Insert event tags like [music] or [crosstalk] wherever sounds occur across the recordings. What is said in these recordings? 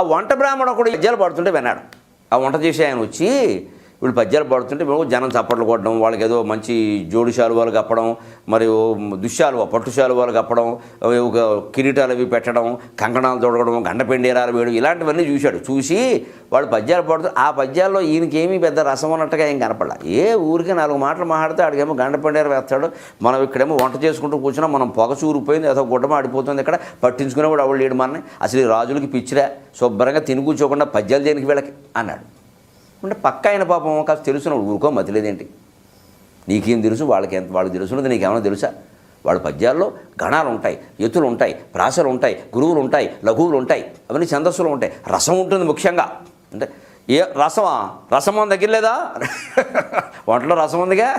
ఆ వంట బ్రాహ్మణ కూడా పద్యాలు పడుతుంటే విన్నాడు. ఆ వంట చేసి ఆయన వచ్చి వీళ్ళు పద్యాలు పాడుతుంటే మేము జనం చప్పట్లు కొట్టడం వాళ్ళకి ఏదో మంచి జోడు శాలువాలు కప్పడం మరియు దుశ్శాలువ పట్టు శాలువాలు కప్పడం ఒక కిరీటాలు అవి పెట్టడం కంకణాలు తొడగడం గండపెండేరాలు వేయడం ఇలాంటివన్నీ చూశాడు. చూసి వాళ్ళు పద్యాలు పాడుతూ ఆ పద్యాల్లో ఈయనకేమీ పెద్ద రసం ఉన్నట్టుగా ఏం కనపడలా. ఏ ఊరికి నాలుగు మాటలు మాట్లాడితే ఆడికేమో గండపెండేరు వేస్తాడు. మనం ఇక్కడేమో వంట చేసుకుంటూ కూర్చున్నా మనం పొగ చూరిపోయింది ఏదో గుడ్డ ఆడిపోతుంది ఇక్కడ పట్టించుకునేవాడు అవళ్ళు లేడు మనని అసలు ఈ రాజులకి పిచ్చిరా శుభ్రంగా తిని కూర్చోకుండా పద్యాలు దేనికి వీళ్ళకి? అన్నాడు. అంటే పక్క అయిన పాపం కాస్త తెలుసున్నాడు ఊరుకో మతిలేదేంటి? నీకేం తెలుసు? వాళ్ళకి ఎంత వాళ్ళకి తెలుసున్నది నీకేమైనా తెలుసా? వాళ్ళ పద్యాల్లో గణాలు ఉంటాయి ఎత్తులు ఉంటాయి ప్రాసలు ఉంటాయి గురువులు ఉంటాయి లఘువులు ఉంటాయి అవన్నీ ఛందస్సులు ఉంటాయి. రసం ఉంటుంది ముఖ్యంగా. అంటే ఏ రసమా? రసం మన దగ్గర లేదా? [laughs] వంటలో రసం ఉందిగా?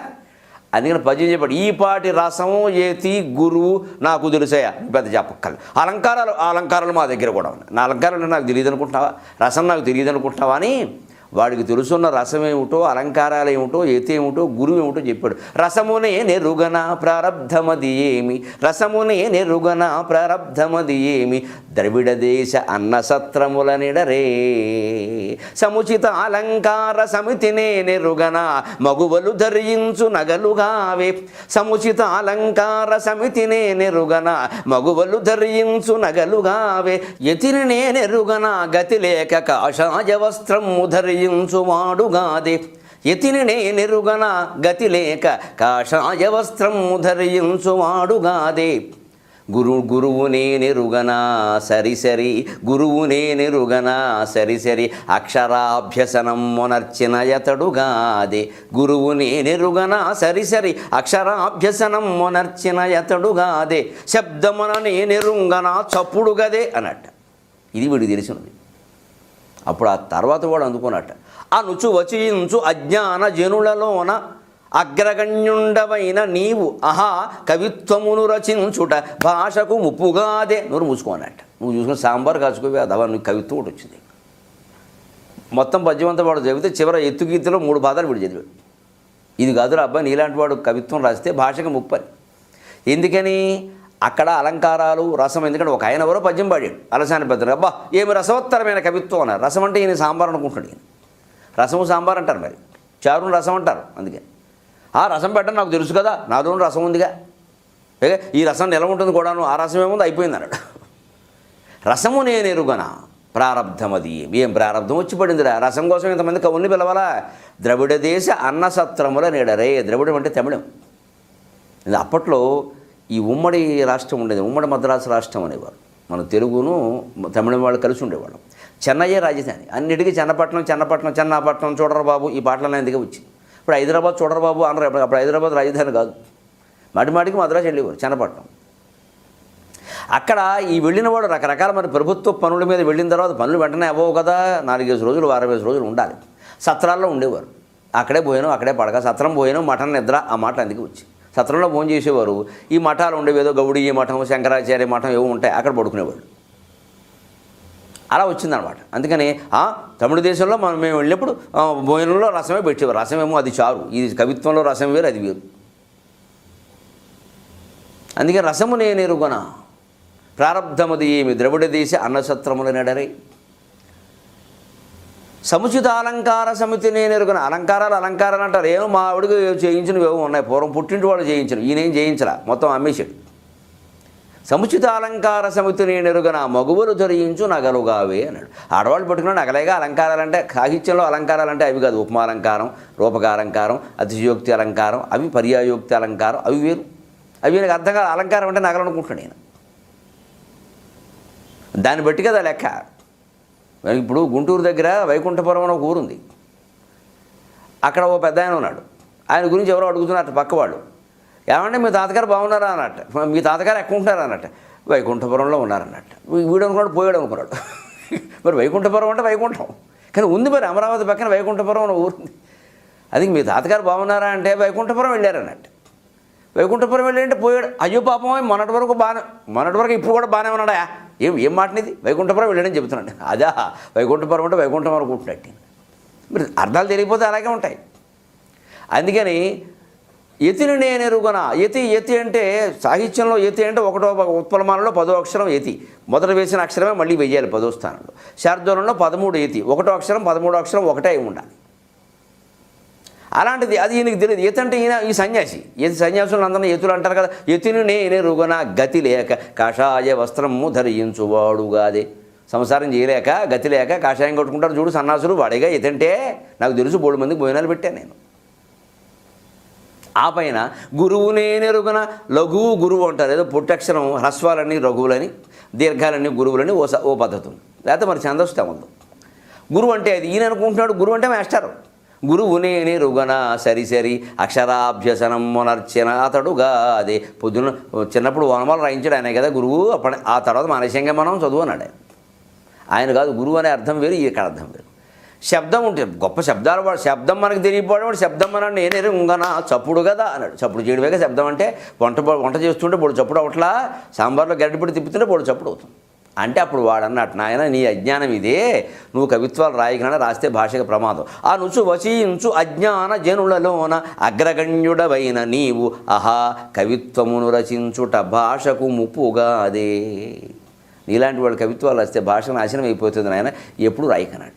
అందుకని పద్యం చెప్పాడు ఈ పాటి రసము ఏతి గురువు నాకు తెలుసాయా పెద్ద చెప్పక్కర్లేదు అలంకారాలు అలంకారాలు మా దగ్గర కూడా ఉన్నాయి. నా అలంకారాలు నాకు తెలియదు అనుకుంటున్నావా రసం నాకు తెలియదు అనుకుంటున్నావా అని వాడికి తెలుసున్న రసం ఏమిటో అలంకారాలు ఏమిటో ఎతి ఏమిటో గురువు ఏమిటో చెప్పాడు. రసమునే నెరుగన ప్రారంధమది ఏమి? రసమునే నెరుగన ప్రారబ్ధమది ఏమి? ద్రవిడ దేశ అన్నసత్రముల నిడరే సముచిత అలంకార సమితినే నెరుగన మగువలు ధరించు నగలుగావే సముచిత అలంకార సమితినే నెరుగన మగువలు ధరించు నగలుగావే యతిని నేనెరుగన గతి లేక కాషాయ వస్త్రము ధరించువాడుగాదే ఎతిని నేనెరుగన గతి లేక కాషాయ వస్త్రము ధరించువాడుగాదే గురు గురువునే నిరుగనా సరి సరి. గురువునే నిరుగనా సరి సరి. అక్షరాభ్యసనం మొనర్చిన యతడుగాదే గురువునే నిరుగనా సరి సరి. అక్షరాభ్యసనం మొనర్చిన యతడుగాదే శబ్దముననే నిరుంగనా చప్పుడు గదే అన్నట్ట. ఇది వీడికి తెలిసినది. అప్పుడు ఆ తర్వాత వాడు అందుకున్నట్ట. అనుచు వచించు అజ్ఞాన జనులలోన అగ్రగణ్యుండవైన నీవు అహా కవిత్వమును రచించుట భాషకు ముప్పుగాదే నోరు మూసుకోనట. నువ్వు చూసుకుని సాంబార్ కాచుకోవే అదవా నీకు కవిత్వం ఒకటి వచ్చింది. మొత్తం పద్యమంతా వాడు చదివితే చివర ఎత్తుగీతలో మూడు బాధలు వీడు. చదివాడు ఇది కాదురా అబ్బాయి నీలాంటి వాడు కవిత్వం రాస్తే భాషకు ముప్పని. ఎందుకని? అక్కడ అలంకారాలు రసం ఎందుకంటే ఒక ఆయన ఎవరో పద్యం పాడాడు. అలసాని పెద్దలు అబ్బా ఏమి రసవత్తరమైన కవిత్వం అన్నారు. రసం అంటే ఈయన సాంబార్ అనుకుంటున్నాడు ఈయన. రసము సాంబార్ అంటారు మరి. చారును రసం అంటారు అందుకే. ఆ రసం పెట్టడం నాకు తెలుసు కదా నాదో రసం ఉందిగా. ఏ, ఈ రసం నిల ఉంటుంది కూడాను ఆ రసం ఏముంది? అయిపోయింది అన్నాడు. రసము నేను ఎరుగన ప్రారంధం అది ఏం ప్రారంధం వచ్చి పడిందిరా? రసం కోసం ఇంతమంది కవుల్ని పిలవాలా? ద్రవిడ దేశ అన్నసత్రముల నీడరే ద్రవిడం అంటే తమిళం. ఇది అప్పట్లో ఈ ఉమ్మడి రాష్ట్రం ఉండేది ఉమ్మడి మద్రాసు రాష్ట్రం అనేవారు. మన తెలుగును తమిళం వాళ్ళు కలిసి ఉండేవాళ్ళం. చెన్నయ్యే రాజధాని. అన్నిటికీ చెన్నపట్నం చెన్నపట్నం చెన్నాపట్నం చూడరబాబు ఈ పాటలన్నీ ఎందుకే వచ్చింది ఇప్పుడు హైదరాబాద్ చూడరబాబు అన్నారు. అప్పుడు అప్పుడు హైదరాబాద్ రాజధాని కాదు. మాటిమాటికి మద్రాసు వెళ్ళేవారు చెన్నపట్నం అక్కడ ఈ వెళ్ళిన వాడు రకరకాల మరి ప్రభుత్వ పనుల మీద వెళ్ళిన తర్వాత పనులు వెంటనే అవ్వవు కదా. నాలుగేసి రోజులు వారవేసి రోజులు ఉండాలి. సత్రాల్లో ఉండేవారు. అక్కడే పోయాను అక్కడే పడక. సత్రం పోయాను మఠం నిద్ర ఆ మాట అందుకే వచ్చి సత్రంలో భోజనం చేసేవారు ఈ మఠాలు ఉండేవేదో ఏదో గౌడీ మఠం శంకరాచార్య మఠం ఏవో ఉంటాయి. అక్కడ పడుకునేవాళ్ళు. అలా వచ్చిందనమాట. అందుకని ఆ తమిళ దేశంలో మనం మేము వెళ్ళినప్పుడు భోజనంలో రసమే పెట్టేవారు. రసమేమో అది చారు ఇది కవిత్వంలో రసం వేరు అది వేరు. అందుకే రసము నేనెరుగన ప్రారంధమది ఏమి? ద్రవిడ దేశ అన్నసత్రముల నడరే. సముచిత అలంకార సమితి నేను ఎరుగున అలంకారాలు అలంకారాలు అంటారు. ఏమో మా ఆవిడకి చేయించినవి ఏమో ఉన్నాయి. పూర్వం పుట్టింటి వాళ్ళు చేయించరు. ఈయనేం చేయించరా? మొత్తం అమ్మేశాడు. సముచిత అలంకార సమితి నేను ఎరుగన మగువలు ధరించు నగలుగావే అన్నాడు. ఆడవాళ్ళు పట్టుకున్న నగలేగా అలంకారాలంటే సాహిత్యంలో అలంకారాలంటే అవి కాదు ఉపమాలంకారం రూపకాలంకారం అతిశయోక్తి అలంకారం అవి పర్యాయోక్తి అలంకారం అవి వేరు. అవి నాకు అర్థం కాదు అలంకారం అంటే నగలు అనుకుంటున్నాను నేను. దాన్ని బట్టి కదా లెక్క. ఇప్పుడు గుంటూరు దగ్గర వైకుంఠపురం అని ఒక ఊరుంది. అక్కడ ఓ పెద్ద ఆయన ఉన్నాడు. ఆయన గురించి ఎవరో అడుగుతున్నారు పక్కవాళ్ళు ఏమంటే మీ తాతగారు బాగున్నారా అన్నట్టు. మీ తాతగారు ఎక్కడ అన్నట్టు. వైకుంఠపురంలో ఉన్నారన్నట్టు. వీడు అనుకున్నాడు పోయాడు అనుకున్నాడు. [laughs] మరి వైకుంఠపురం అంటే వైకుంఠం. కానీ ఉంది మరి అమరావతి పక్కన వైకుంఠపురం అని ఊరుంది అది మీ తాతగారు బాగున్నారా అంటే వైకుంఠపురం వెళ్ళారన్నట్టు. వైకుంఠపురం వెళ్ళారంటే పోయాడు. అయ్యో పాపం మొన్నటి వరకు బాగానే మొన్నటి వరకు ఇప్పుడు కూడా బాగానే ఉన్నాడా? ఏం ఏం మాటనిది? వైకుంఠపురం వెళ్ళాడని చెబుతున్నాడు అదా వైకుంఠపురం అంటే వైకుంఠం అనుకుంటున్నట్టు మరి అర్థాలు తెలియకపోతే అలాగే ఉంటాయి. అందుకని యతిని నేను ఎరుగున? యతి యతి అంటే సాహిత్యంలో యతి అంటే ఒకటో ఉత్పలమానంలో పదో అక్షరం యతి. మొదట వేసిన అక్షరమే మళ్ళీ వెయ్యాలి పదో స్థానంలో. శార్దూలంలో పదమూడు యతి. ఒకటో అక్షరం పదమూడో అక్షరం ఒకటే ఉండాలి. అలాంటిది అది ఈయనకి తెలియదు. యతి అంటే ఈయన ఈ సన్యాసి. యతి సన్యాసులు అందరినీ యతులు అంటారు కదా. యతిని నేను రుగన గతి లేక కాషాయ వస్త్రము ధరించువాడుగాదే సంసారం చేయలేక గతి లేక కాషాయం కొట్టుకుంటారు. చూడు సన్నాసులు వాడేగా యతంటే నాకు తెలుసు బోడు మందికి భోజనాలు పెట్టాను నేను. ఆ పైన గురువునే నెరుగున లఘువు గురువు అంటారు. ఏదో పుట్టక్షరం హ్రస్వాలని రఘువులని దీర్ఘాలని గురువులని ఓ స- ఓ పద్ధతి ఉంది లేకపోతే మరి ఛందస్సు తెవద్దు గురువు అంటే అది. ఈయన అనుకుంటున్నాడు గురువు అంటే మాస్టర్. గురువు రుగణ రుగన సరి సరి అక్షరాభ్యసనం మొనర్చిన అతడుగా అదే పొద్దున చిన్నప్పుడు వనమాలు రాయించాడు ఆయన కదా గురువు. అప్పుడు ఆ తర్వాత మానసికంగా మనం చదువు అన్నాడు ఆయన. ఆయన కాదు గురువు అనే అర్థం వేరు ఇక్కడ అర్థం వేరు. శబ్దం ఉంటుంది గొప్ప శబ్దాలు వాడు శబ్దం మనకు తెలియపోవడం శబ్దం మన నేనే ఉంగనా చప్పుడు కదా అన్నాడు. చప్పుడు చేయడమేగా శబ్దం అంటే వంట వంట చేస్తుంటే బోడు చప్పుడు అవట్లా సాంబార్లో గడ్డిపడి తిప్పుతుంటే బోడు చప్పుడు అవుతుంది. అంటే అప్పుడు వాడు అన్నట్టు నాయన నీ అజ్ఞానం ఇదే. నువ్వు కవిత్వాలు రాయకుండా రాస్తే భాషకు ప్రమాదం. ఆ నుచు వచీంచు అజ్ఞాన జనులలోన అగ్రగణ్యుడవైన నీవు అహా కవిత్వమును రచించుట భాషకు ముప్పుగా అదే నీలాంటి వాళ్ళు కవిత్వాలు రాస్తే భాష నాశనం అయిపోతుంది నాయన ఎప్పుడు రాయకనాడు.